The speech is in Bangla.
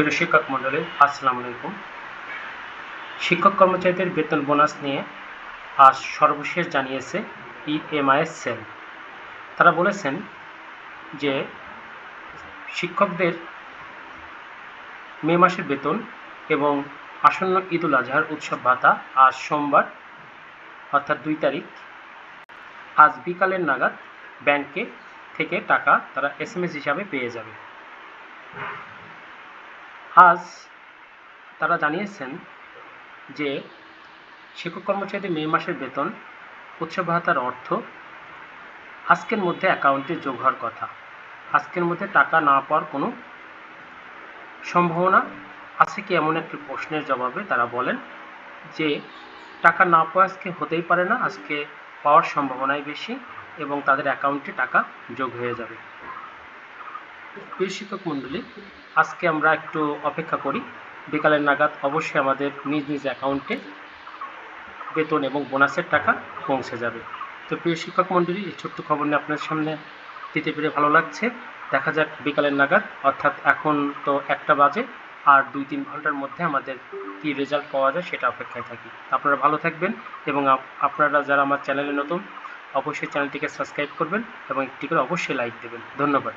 প্রিয় শিক্ষক মণ্ডলী, আসসালামু আলাইকুম। শিক্ষক কর্মচারীদের বেতন বোনাস নিয়ে আজ সর্বশেষ জানিয়েছে ইএমআইএস সেল। তারা বলেছেন যে শিক্ষকদের মে মাসের বেতন এবং আসন্ন ঈদ উল আজহার উৎসব ভাতা আজ সোমবার, অর্থাৎ দুই তারিখ, আজ বিকালের নাগাদ ব্যাংকে থেকে টাকা তারা এস হিসাবে পেয়ে যাবে। আজ তারা জানিয়েছেন যে শিক্ষক কর্মচারীদের মে মাসের বেতন উৎসব ভাতার অর্থ, আজকের মধ্যে অ্যাকাউন্টে যোগ হওয়ার কথা। আজকের মধ্যে টাকা না পাওয়ার কোনো সম্ভাবনা আছে কি এমন একটি প্রশ্নের জবাবে তারা বলেন যে টাকা না পাওয়া আজকে হতেই পারে না, আজকে পাওয়ার সম্ভাবনাই বেশি এবং তাদের অ্যাকাউন্টে টাকা যোগ হয়ে যাবে। প্রিয় শিক্ষক মণ্ডলী, আজকে আমরা একটু অপেক্ষা করি। বিকালের নাগাদ অবশ্যই আমাদের নিজ নিজ অ্যাকাউন্টে বেতন এবং বোনাসের টাকা পৌঁছে যাবে। তো প্রিয় শিক্ষক মণ্ডলী, এই ছোট্ট খবর নিয়ে আপনার সামনে দিতে পেরে ভালো লাগছে। দেখা যাক বিকালের নাগাদ, অর্থাৎ এখন তো একটা বাজে আর দুই তিন ঘণ্টার মধ্যে আমাদের কী রেজাল্ট পাওয়া যায় সেটা অপেক্ষায় থাকি। আপনারা ভালো থাকবেন এবং আপনারা যারা আমার চ্যানেলে নতুন, অবশ্যই চ্যানেলটিকে সাবস্ক্রাইব করবেন এবং একটি করে অবশ্যই লাইক দেবেন। ধন্যবাদ।